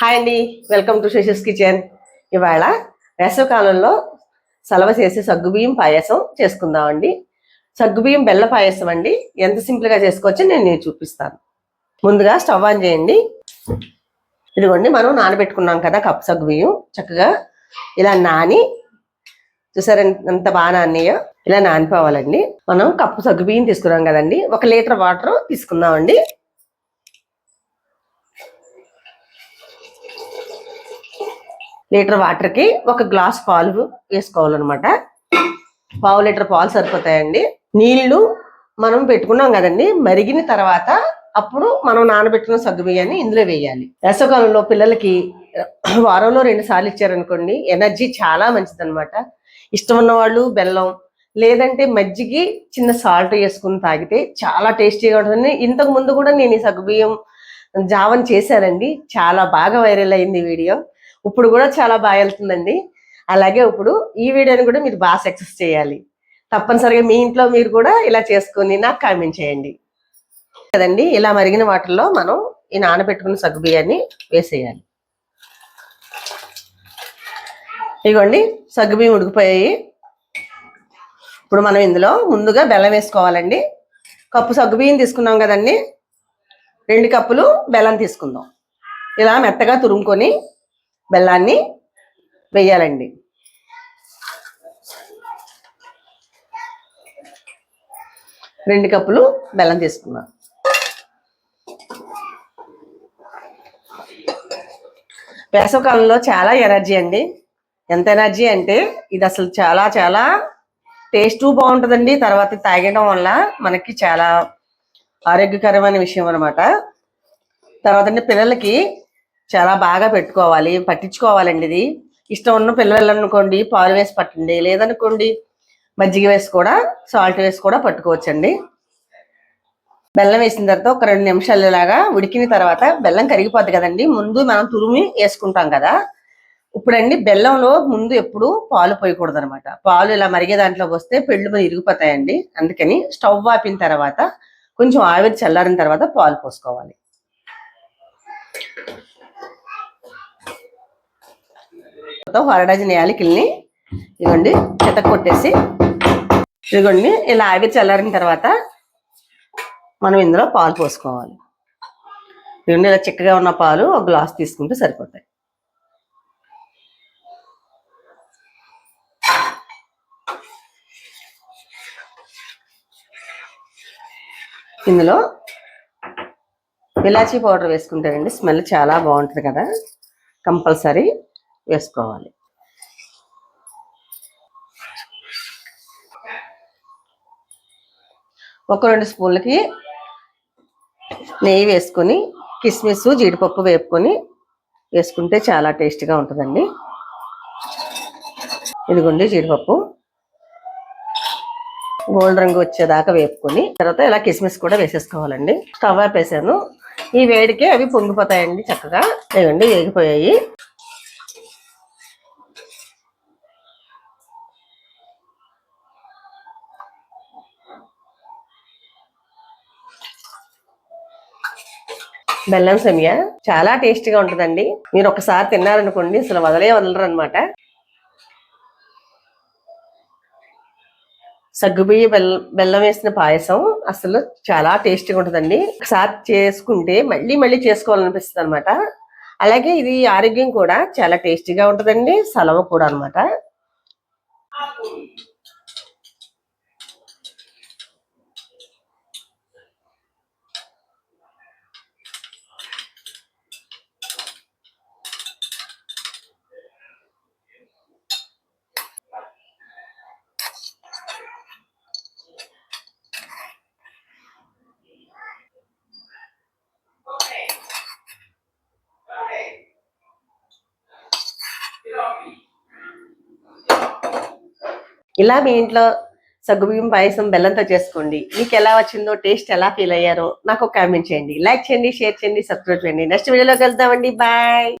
Hi అండి welcome to Seshas kitchen. ఇవాళ వేసవకాలంలో సలవ చేసే సగ్గుబియ్యం పాయసం చేసుకుందామండి. సగ్గుబియ్యం బెల్ల పాయసం అండి. ఎంత సింపుల్గా చేసుకోవచ్చో నేను చూపిస్తాను. ముందుగా స్టవ్ ఆన్ చేయండి. ఇదిగోండి మనం నానబెట్టుకున్నాం కదా కప్పు సగ్గుబియ్యం చక్కగా ఇలా నాని చూసారా ఎంత బాగా నానియో ఇలా నానిపోవాలండి. మనం కప్పు సగ్గుబియ్యం తీసుకున్నాం కదండి. ఒక లీటర్ వాటర్ తీసుకుందామండి. లీటర్ వాటర్కి ఒక గ్లాస్ పాలు వేసుకోవాలన్నమాట. పావు లీటర్ పాలు సరిపోతాయండి. నీళ్ళు మనం పెట్టుకున్నాం కదండి మరిగిన తర్వాత అప్పుడు మనం నానబెట్టిన సగ్గు బియ్యాన్ని ఇందులో వేయాలి. వేసవకాలంలో పిల్లలకి వారంలో రెండు సార్లు ఇచ్చారనుకోండి ఎనర్జీ చాలా మంచిదన్నమాట. ఇష్టం ఉన్న వాళ్ళు బెల్లం లేదంటే మజ్జిగి చిన్న సాల్ట్ వేసుకుని తాగితే చాలా టేస్టీగా ఉంటుంది. ఇంతకు ముందు కూడా నేను ఈ సగ్గుబియ్యం జావన్ చేశానండి. చాలా బాగా వైరల్ అయింది వీడియో. ఇప్పుడు కూడా చాలా బాగా వెళ్తుందండి. అలాగే ఇప్పుడు ఈ వీడియోని కూడా మీరు బాగా సక్సెస్ చేయాలి. తప్పనిసరిగా మీ ఇంట్లో మీరు కూడా ఇలా చేసుకొని నాకు కామెంట్ చేయండి. కదండి ఇలా మరిగిన వాటర్లో మనం ఈ నానబెట్టుకున్న సగ్గు బియ్యాన్ని వేసేయాలి. ఇదిగోండి సగ్గు బియ్యం ఉడికిపోయాయి. ఇప్పుడు మనం ఇందులో ముందుగా బెల్లం వేసుకోవాలండి. కప్పు సగ్గు బియ్యం తీసుకున్నాం కదండి. రెండు కప్పులు బెల్లం తీసుకుందాం. ఇలా మెత్తగా తురుముకొని బెల్లాన్ని వేయాలండి. రెండు కప్పులు బెల్లం తీసుకున్నాం. వేసవకాలంలో చాలా ఎనర్జీ అండి. ఎంత ఎనర్జీ అంటే ఇది అసలు చాలా చాలా టేస్ట్ బాగుంటుందండి. తర్వాత తాగడం వల్ల మనకి చాలా ఆరోగ్యకరమైన విషయం అనమాట తర్వాత పిల్లలకి చాలా బాగా పెట్టుకోవాలి పట్టించుకోవాలండి ఇది. ఇష్టం ఉన్న పిల్లలు అనుకోండి పాలు వేసి పట్టండి. లేదనుకోండి మజ్జిగ వేసి కూడా సాల్ట్ వేసి కూడా పట్టుకోవచ్చండి. బెల్లం వేసిన తర్వాత ఒక రెండు నిమిషాలు ఇలాగా ఉడికిన తర్వాత బెల్లం కరిగిపోద్ది కదండి. ముందు మనం తురిమి వేసుకుంటాం కదా. ఇప్పుడండి బెల్లంలో ముందు ఎప్పుడు పాలు పోయకూడదు అనమాట పాలు ఇలా మరిగే దాంట్లోకి వస్తే పెళ్ళు మీద ఇరిగిపోతాయండి. అందుకని స్టవ్ ఆపిన తర్వాత కొంచెం ఆవిరి చల్లారిన తర్వాత పాలు పోసుకోవాలి. ఒక డజన్ యాలకుల్ని ఇదిగోండి చెత్త కొట్టేసి ఇదిగోండి ఇలా ఆవిరి చల్లారిన తర్వాత మనం ఇందులో పాలు పోసుకోవాలి. ఇదిగోండి ఇలా చిక్కగా ఉన్న పాలు ఒక గ్లాస్ తీసుకుంటే సరిపోతాయి. ఇందులో ఇలాచీ పౌడర్ వేసుకుంటారండి స్మెల్ చాలా బాగుంటుంది కదా కంపల్సరీ. వేసుకోవాలి. ఒక రెండు స్పూన్లకి నెయ్యి వేసుకొని కిస్మిస్ జీడిపప్పు వేపుకొని వేసుకుంటే చాలా టేస్టీగా ఉంటుందండి. ఇదిగోండి జీడిపప్పు. గోల్డ్ రంగు వచ్చేదాకా వేపుకొని తర్వాత ఇలా కిస్మిస్ కూడా వేసేసుకోవాలండి. స్టవ్ ఆపేసాను. ఈ వేడికి అవి పొంగిపోతాయండి చక్కగా. ఇవ్వండి వేగిపోయాయి. బెల్లం సెమియా. చాలా టేస్టీగా ఉంటుందండి. మీరు ఒకసారి తిన్నారనుకోండి అసలు వదలే వదలరు అనమాట సగ్గుబియ్య బెల్లం బెల్లం వేసిన పాయసం అసలు చాలా టేస్టీగా ఉంటుందండి. ఒకసారి చేసుకుంటే మళ్ళీ మళ్ళీ చేసుకోవాలనిపిస్తుంది అనమాట అలాగే ఇది ఆరోగ్యం కూడా చాలా టేస్టీగా ఉంటుందండి. సలవ కూడా అనమాట ఇలా మీ ఇంట్లో సగ్గుబియ్యం పాయసం బెల్లంతో చేసుకోండి. మీకు ఎలా వచ్చిందో టేస్ట్ ఎలా ఫీల్ అయ్యారో నాకు కామెంట్ చేయండి. లైక్ చేయండి షేర్ చేయండి సబ్స్క్రైబ్ చేయండి. నెక్స్ట్ వీడియోలో కలుద్దామండి. బాయ్.